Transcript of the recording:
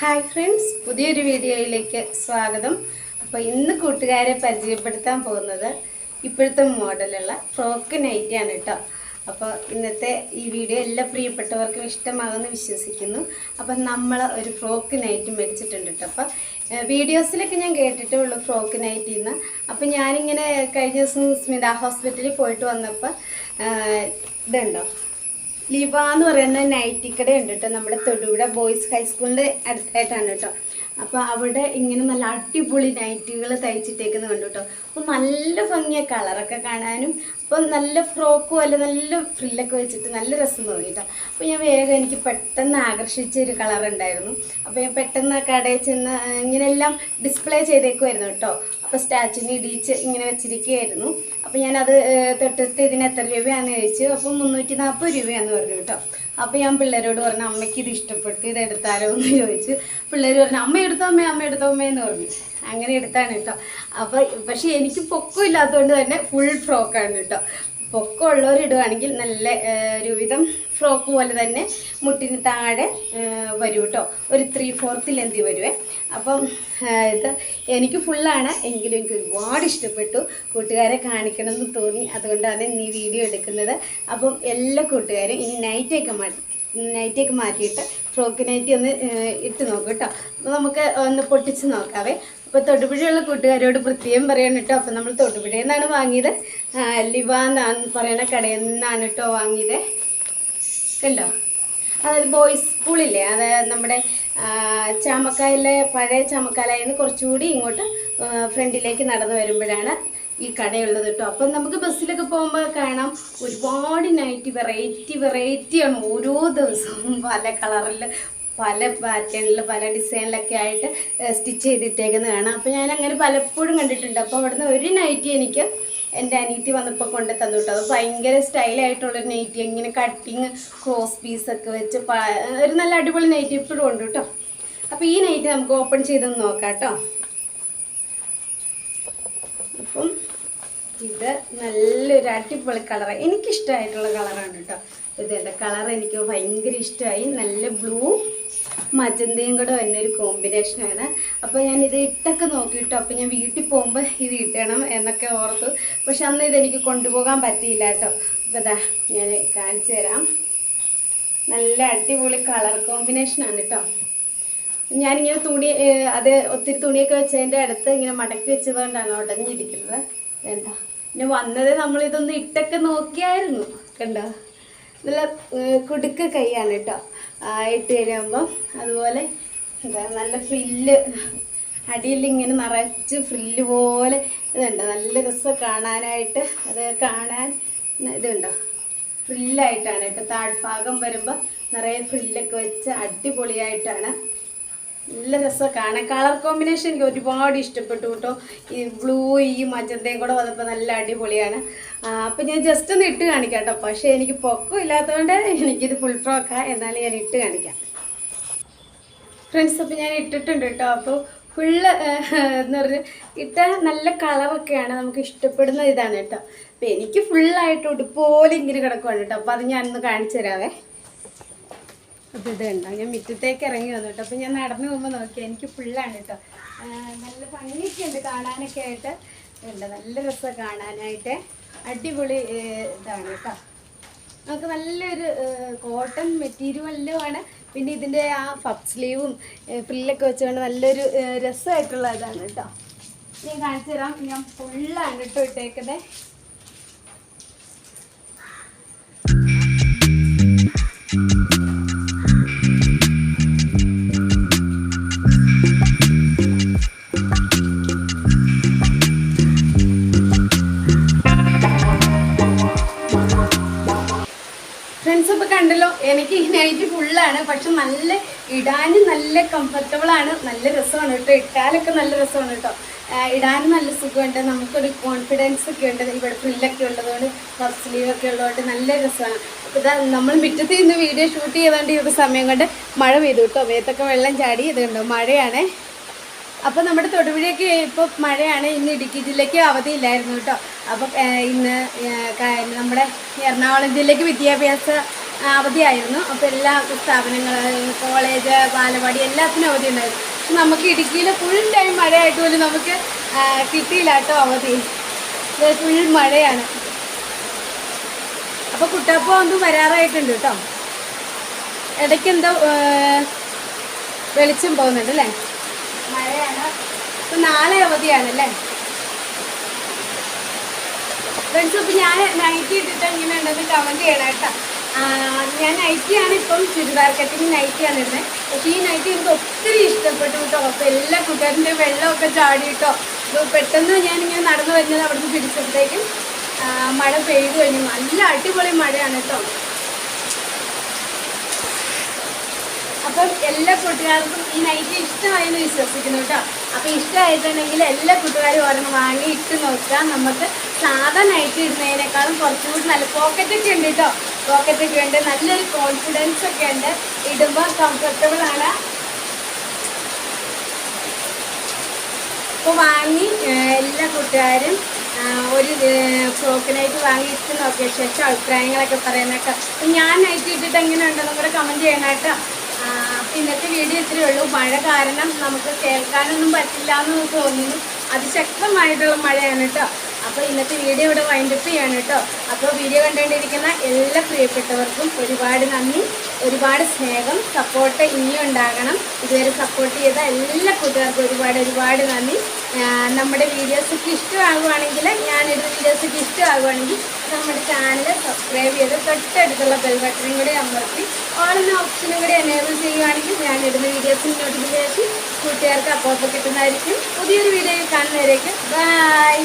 Hi friends പുതിയൊരു വീഡിയോയിലേക്ക് സ്വാഗതം. അപ്പോൾ ഇന്ന് കൂട്ടുകാരെ പരിചയപ്പെടുത്താൻ പോകുന്നത് ഇപ്പോഴത്തെ മോഡലുള്ള ഫ്രോക്ക് നൈറ്റിയാണ് കേട്ടോ. അപ്പോൾ ഇന്നത്തെ ഈ വീഡിയോ എല്ലാ പ്രിയപ്പെട്ടവർക്കും ഇഷ്ടമാകുമെന്ന് വിശ്വസിക്കുന്നു. അപ്പം നമ്മൾ ഒരു ഫ്രോക്ക് നൈറ്റ് മേടിച്ചിട്ടുണ്ട് കേട്ടോ. അപ്പോൾ വീഡിയോസിലൊക്കെ ഞാൻ കേട്ടിട്ടേ ഉള്ളൂ ഫ്രോക്ക് നൈറ്റിൽ നിന്ന് അപ്പം ഞാനിങ്ങനെ കഴിഞ്ഞ ദിവസം സ്മിത ഹോസ്പിറ്റലിൽ പോയിട്ട് വന്നപ്പോൾ ഇതുണ്ടോ ലിവ എന്ന് പറയുന്ന നൈറ്റിക്കട കട ഉണ്ട് കേട്ടോ നമ്മുടെ തൊടുപുഴ ബോയ്സ് ഹൈസ്കൂളിന്റെ അടുത്തായിട്ടാണ് കേട്ടോ. അപ്പോൾ അവിടെ ഇങ്ങനെ നല്ല അടിപൊളി നൈറ്റികൾ തയ്ച്ചിട്ടേക്കുന്ന കണ്ടു കേട്ടോ അപ്പോൾ നല്ല ഭംഗിയ കളറൊക്കെ കാണാനും. അപ്പോൾ നല്ല ഫ്രോക്കും അല്ല നല്ല ഫ്രില്ലൊക്കെ വെച്ചിട്ട് നല്ല രസം തോന്നി കേട്ടോ അപ്പോൾ ഞാൻ വേഗം എനിക്ക് പെട്ടെന്ന് ആകർഷിച്ച ഒരു കളർ ഉണ്ടായിരുന്നു. അപ്പോൾ ഞാൻ പെട്ടെന്ന് കടയിൽ ചെന്ന് ഇങ്ങനെയെല്ലാം ഡിസ്പ്ലേ ചെയ്തേക്കുമായിരുന്നു കേട്ടോ. അപ്പോൾ സ്റ്റാച്ചുവിന് ഇടിച്ച് ഇങ്ങനെ വെച്ചിരിക്കുകയായിരുന്നു. അപ്പോൾ ഞാനത് ഏഹ്, തൊട്ടടുത്ത് ഇതിന് എത്ര രൂപയാണെന്ന് ചോദിച്ചു. അപ്പോൾ മുന്നൂറ്റി നാൽപ്പത് രൂപയാണെന്ന് പറഞ്ഞു കേട്ടോ. അപ്പോൾ ഞാൻ പിള്ളേരോട് പറഞ്ഞു അമ്മയ്ക്ക് ഇത് ഇഷ്ടപ്പെട്ടു ഇത് എടുത്താലോ? എന്ന് ചോദിച്ചു പിള്ളേർ പറഞ്ഞു അമ്മ എടുത്തോ അമ്മേ അമ്മ എടുത്തോ എന്ന് പറഞ്ഞു. അങ്ങനെ എടുത്താണ് കേട്ടോ. അപ്പോൾ പക്ഷേ എനിക്ക് പൊക്കം ഇല്ലാത്തതുകൊണ്ട് തന്നെ ഫുൾ ഫ്രോക്കാണ് കേട്ടോ. പൊക്കമുള്ളവർ ഇടുവാണെങ്കിൽ നല്ല ഒരുവിധം ഫ്രോക്ക് പോലെ തന്നെ മുട്ടിന് താഴെ വരും കേട്ടോ ഒരു ത്രീ ഫോർത്ത് ലെന്തി വരുവേ. അപ്പം ഇത് എനിക്ക് ഫുള്ളാണ് എങ്കിലും എനിക്ക് ഒരുപാട് ഇഷ്ടപ്പെട്ടു. കൂട്ടുകാരെ കാണിക്കണം എന്ന് തോന്നി. അതുകൊണ്ടാണ് ഇന്ന് ഈ വീഡിയോ എടുക്കുന്നത്. അപ്പം എല്ലാ കൂട്ടുകാരും ഇനി നൈറ്റൊക്കെ മാറ്റി നൈറ്റേക്ക് മാറ്റിയിട്ട് ഫ്രോക്ക് നൈറ്റി ഒന്ന് ഇട്ട് നോക്കും കേട്ടോ അപ്പോൾ നമുക്ക് ഒന്ന് പൊട്ടിച്ച് നോക്കാവേ. അപ്പോൾ തൊടുപുഴയുള്ള കൂട്ടുകാരോട് പ്രത്യേകം പറയണം കേട്ടോ അപ്പോൾ നമ്മൾ തൊടുപുഴയിൽ നിന്നാണ് വാങ്ങിയത്. ലിവ എന്നാണ് പറയുന്ന കടയിൽ നിന്നാണ് കേട്ടോ വാങ്ങിയത്. കണ്ടോ? അതായത് ബോയ്സ് സ്കൂളില്ലേ അത് നമ്മുടെ ചാമക്കായിലെ പഴയ ചാമക്കാലയിൽ നിന്ന് കുറച്ചുകൂടി ഇങ്ങോട്ട് ഫ്രണ്ടിലേക്ക് നടന്നു വരുമ്പോഴാണ് ഈ കടയുള്ളത് കേട്ടോ. അപ്പം നമുക്ക് ബസ്സിലൊക്കെ പോകുമ്പോൾ കാണാം ഒരുപാട് നൈറ്റി വെറൈറ്റി വെറൈറ്റിയാണ് ഓരോ ദിവസവും പല കളറിൽ പല പാറ്റേണിൽ പല ഡിസൈനിലൊക്കെ ആയിട്ട് സ്റ്റിച്ച് ചെയ്തിട്ടേക്കുന്നത് കാണാം. അപ്പോൾ ഞാൻ അങ്ങനെ പലപ്പോഴും കണ്ടിട്ടുണ്ട്. അപ്പോൾ അവിടുന്ന് ഒരു നൈറ്റി എനിക്ക് എന്റെ അനീറ്റി വന്നപ്പോൾ കൊണ്ട് തന്നു കേട്ടോ അത് ഭയങ്കര സ്റ്റൈലായിട്ടുള്ളൊരു നൈറ്റി ഇങ്ങനെ കട്ടിങ് ക്രോസ് പീസൊക്കെ വെച്ച് ഒരു നല്ല അടിപൊളി നൈറ്റി ഇപ്പോഴും ഉണ്ട് കേട്ടോ അപ്പോൾ ഈ നൈറ്റി നമുക്ക് ഓപ്പൺ ചെയ്തൊന്ന് നോക്കാം കേട്ടോ അപ്പം ഇത് നല്ലൊരു അടിപൊളി കളറാണ് എനിക്കിഷ്ടമായിട്ടുള്ള കളറാണ് കേട്ടോ ഇതിന്റെ കളർ എനിക്ക് ഭയങ്കര ഇഷ്ടമായി. നല്ല ബ്ലൂ മജന്തയും കൂടെ വന്ന ഒരു കോമ്പിനേഷനാണ് അപ്പോൾ ഞാൻ ഇത് ഇട്ടൊക്കെ നോക്കിയിട്ടു. അപ്പോൾ ഞാൻ വീട്ടിൽ പോകുമ്പോൾ ഇത് ഇട്ടണം എന്നൊക്കെ ഓർത്തു. പക്ഷെ അന്ന് ഇതെനിക്ക് കൊണ്ടുപോകാൻ പറ്റിയില്ല കേട്ടോ. അപ്പോൾ ഇതാ ഞാൻ കാണിച്ചു തരാം. നല്ല അടിപൊളി കളർ കോമ്പിനേഷനാണ് കേട്ടോ. ഞാനിങ്ങനെ തുണി അത് ഒത്തിരി തുണിയൊക്കെ വെച്ചതിന്റെ അടുത്ത് ഇങ്ങനെ മടക്കി വെച്ചതുകൊണ്ടാണ് ഉടഞ്ഞിരിക്കുന്നത്. വേണ്ട പിന്നെ വന്നത് നമ്മളിതൊന്ന് ഇട്ടൊക്കെ നോക്കിയായിരുന്നു. കണ്ടോ? നല്ല കുടുക്ക കൈയാണ് കേട്ടോ ഇട്ട് കഴിയുമ്പം അതുപോലെ നല്ല ഫ്രില്ല് അടിയിൽ ഇങ്ങനെ നിറച്ച് ഫ്രില്ല് പോലെ ഇതുണ്ട്. നല്ല രസം കാണാനായിട്ട് അത് കാണാൻ ഇതുണ്ടോ? ഫ്രില്ലായിട്ടാണ് കേട്ടോ താഴ്ഭാഗം വരുമ്പോൾ നിറയെ ഫ്രില്ലൊക്കെ വെച്ച് അടിപൊളിയായിട്ടാണ് നല്ല രസ. കാണാൻ കളർ കോമ്പിനേഷൻ എനിക്ക് ഒരുപാട് ഇഷ്ടപ്പെട്ടു കേട്ടോ. ഈ ബ്ലൂ ഈ മജന്തയും കൂടെ വന്നപ്പോൾ നല്ല അടിപൊളിയാണ്. അപ്പം ഞാൻ ജസ്റ്റ് ഒന്ന് ഇട്ട് കാണിക്കാം കേട്ടോ. പക്ഷേ എനിക്ക് പൊക്കം ഇല്ലാത്തതുകൊണ്ട് എനിക്കിത് ഫുൾ ഫ്രോക്കാണ് എന്നാലും ഞാൻ ഇട്ട് കാണിക്കാം. ഫ്രണ്ട്സ് അപ്പോൾ ഞാൻ ഇട്ടിട്ടുണ്ട് കേട്ടോ. അപ്പോൾ ഫുള്ള് എന്ന് പറഞ്ഞ് ഇട്ട നല്ല കളറൊക്കെയാണ് നമുക്ക് ഇഷ്ടപ്പെടുന്ന ഇതാണ് കേട്ടോ. അപ്പോൾ എനിക്ക് ഫുള്ളായിട്ട് ഉടുപ്പോലെ ഇങ്ങനെ കിടക്കുവാണ് കേട്ടോ. അപ്പോൾ അത് ഞാനൊന്ന് കാണിച്ചു തരാവേ. അപ്പോൾ ഇത് കണ്ടോ? ഞാൻ മുറ്റത്തേക്ക് ഇറങ്ങി വന്നു കേട്ടോ. അപ്പോൾ ഞാൻ നടന്നു പോകുമ്പോൾ നോക്കി എനിക്ക് ഫുള്ളാണ് കേട്ടോ. നല്ല ഭംഗിയൊക്കെ ഉണ്ട് കാണാനൊക്കെ ആയിട്ട്. ഉണ്ട് നല്ല രസം കാണാനായിട്ട്. അടിപൊളി ഇതാണ് കേട്ടോ. നമുക്ക് നല്ലൊരു കോട്ടൺ മെറ്റീരിയലുമാണ് പിന്നെ ഇതിന്റെ ആ പഫ് സ്ലീവും ഫ്രില്ലൊക്കെ വെച്ചുകൊണ്ട് നല്ലൊരു രസമായിട്ടുള്ള ഇതാണ് കേട്ടോ. ഞാൻ കാണിച്ചു തരാം. ഞാൻ ഫുള്ളാണ് കേട്ടോ ഇട്ടേക്കുന്നത് കണ്ടല്ലോ എനിക്ക് ഈ നൈറ്റ് ഫുള്ളാണ് പക്ഷെ നല്ല ഇടാനും നല്ല കംഫർട്ടബിൾ ആണ്. നല്ല രസമാണ് കേട്ടോ. ഇട്ടാലൊക്കെ നല്ല രസമാണ് കേട്ടോ. ഇടാൻ നല്ല സുഖമുണ്ട്. നമുക്കൊരു കോൺഫിഡൻസ് ഒക്കെ ഉണ്ട്. ഇവിടെ ഫ്രില്ലൊക്കെ ഉള്ളതുകൊണ്ട് പഫ് സ്ലീവ് ഒക്കെ ഉള്ളതുകൊണ്ട് നല്ല രസമാണ്. അപ്പോൾ ഇതാ നമ്മൾ മുറ്റത്ത് ഇന്ന് വീഡിയോ ഷൂട്ട് ചെയ്തുകൊണ്ട് ഈ ഒരു സമയം കൊണ്ട് മഴ പെയ്തു കേട്ടോ. വേത്തൊക്കെ വെള്ളം ചാടി ഇത് കണ്ടോ? മഴയാണേ. അപ്പോൾ നമ്മുടെ തൊടുപുഴയൊക്കെ ഇപ്പോൾ മഴയാണ്. ഇന്ന് ഇടുക്കി ജില്ലയ്ക്ക് അവധിയില്ലായിരുന്നു കേട്ടോ. അപ്പോൾ ഇന്ന് നമ്മുടെ എറണാകുളം ജില്ലയ്ക്ക് വിദ്യാഭ്യാസ അവധിയായിരുന്നു. അപ്പോൾ എല്ലാ സ്ഥാപനങ്ങൾ കോളേജ് ബാലവാടി എല്ലാത്തിനും അവധി ഉണ്ടായിരുന്നു നമുക്ക് ഇടുക്കിയിൽ ഫുൾ ടൈം മഴയായിട്ട് പോലും നമുക്ക് കിട്ടിയില്ല കേട്ടോ അവധി. ഫുൾ മഴയാണ്. അപ്പോൾ കുട്ടപ്പ ഒന്നും വരാറായിട്ടുണ്ട് കേട്ടോ. ഇടയ്ക്ക് എന്തോ വെളിച്ചം പോകുന്നുണ്ട് അല്ലേ? മഴയാണ്. ഇപ്പം നാളെ അവധിയാണല്ലേ? ഫ്രണ്ട്സ് ഇപ്പം ഞാൻ നൈറ്റ് ഇട്ടിട്ട് എങ്ങനെ ഉണ്ടെന്ന് കമന്റ് ചെയ്യണം കേട്ടോ. ഞാൻ നൈറ്റിയാണ് ഇപ്പം ചുരിദാർ കട്ടിങ് നൈറ്റിയാണ് ഇടുന്നത് പക്ഷേ ഈ നൈറ്റി എനിക്ക് ഒത്തിരി ഇഷ്ടപ്പെട്ടു കേട്ടോ. അപ്പോൾ എല്ലാ കൂട്ടുകാരന്റെ വെള്ളമൊക്കെ ചാടി കേട്ടോ. അപ്പോൾ പെട്ടെന്ന് ഞാനിങ്ങനെ നടന്നു വരുന്നത് അവിടുന്ന് പിടിച്ചപ്പോഴത്തേക്കും ആ, മഴ പെയ്തു കഴിഞ്ഞു. നല്ല അടിപൊളി മഴയാണ് കേട്ടോ. അപ്പം എല്ലാ കൂട്ടുകാർക്കും ഈ നൈറ്റി ഇഷ്ടമായെന്ന് വിശ്വസിക്കുന്നു കേട്ടോ. അപ്പം ഇഷ്ടമായിട്ടുണ്ടെങ്കിൽ എല്ലാ കൂട്ടുകാരും ഒരെണ്ണം വാങ്ങി ഇട്ട് നോക്കുക. നമുക്ക് സാധാ നൈറ്റി ഇടുന്നതിനേക്കാളും കുറച്ചും കൂടി നല്ല പോക്കറ്റൊക്കെ ഉണ്ട് കേട്ടോ പോക്കറ്റൊക്കെ ഉണ്ട്. നല്ലൊരു കോൺഫിഡൻസ് ഒക്കെ ഉണ്ട്. ഇടുമ്പോൾ കംഫർട്ടബിൾ ആണ്. അപ്പോൾ വാങ്ങി എല്ലാ കൂട്ടുകാരും ഒരു ഫ്രോക്ക് നൈറ്റ് വാങ്ങി ഇട്ട് നോക്കിയ ശേഷം അഭിപ്രായങ്ങളൊക്കെ പറയുന്നേക്കാം ഞാൻ നൈറ്റ് ഇട്ടിട്ട് എങ്ങനെ ഉണ്ടെന്നും കൂടെ കമന്റ് ചെയ്യണം കേട്ടോ. ആഹ്, അപ്പോൾ ഇന്നത്തെ വീഡിയോ ഇത്രയേ ഉള്ളൂ. മഴ കാരണം നമുക്ക് കേൾക്കാനൊന്നും പറ്റില്ല എന്ന് തോന്നുന്നു. അതിശക്തമായിട്ടുള്ള മഴയാണ് കേട്ടോ. അപ്പോൾ ഇന്നത്തെ വീഡിയോ ഇവിടെ വൈൻഡപ്പ് ചെയ്യാണ് കേട്ടോ. അപ്പോൾ വീഡിയോ കണ്ടുകൊണ്ടിരിക്കുന്ന എല്ലാ പ്രിയപ്പെട്ടവർക്കും ഒരുപാട് നന്ദി ഒരുപാട് സ്നേഹം സപ്പോർട്ട് ഇനിയും ഉണ്ടാകണം. ഇതുവരെ സപ്പോർട്ട് ചെയ്ത എല്ലാ കൂട്ടുകാർക്കും ഒരുപാട് ഒരുപാട് നന്ദി. നമ്മുടെ വീഡിയോസൊക്കെ ഇഷ്ടമാകുവാണെങ്കിൽ ഞാനൊരു വീഡിയോസൊക്കെ ഇഷ്ടമാകുവാണെങ്കിൽ നമ്മുടെ ചാനൽ സബ്സ്ക്രൈബ് ചെയ്ത് തൊട്ടടുത്തുള്ള ബെൽ ബട്ടണും കൂടി അമർത്തി ഓൺലൈൻ ഓപ്ഷനും കൂടി എനേബിൾ ചെയ്യുവാണെങ്കിൽ ഞാൻ ഇടുന്ന വീഡിയോസിന് നോട്ടിഫിക്കേഷൻ കൂട്ടുകാർക്ക് അപ്പോൾ കിട്ടുന്നതായിരിക്കും. പുതിയൊരു വീഡിയോയിൽ കാണുന്നവരേക്ക് ബൈ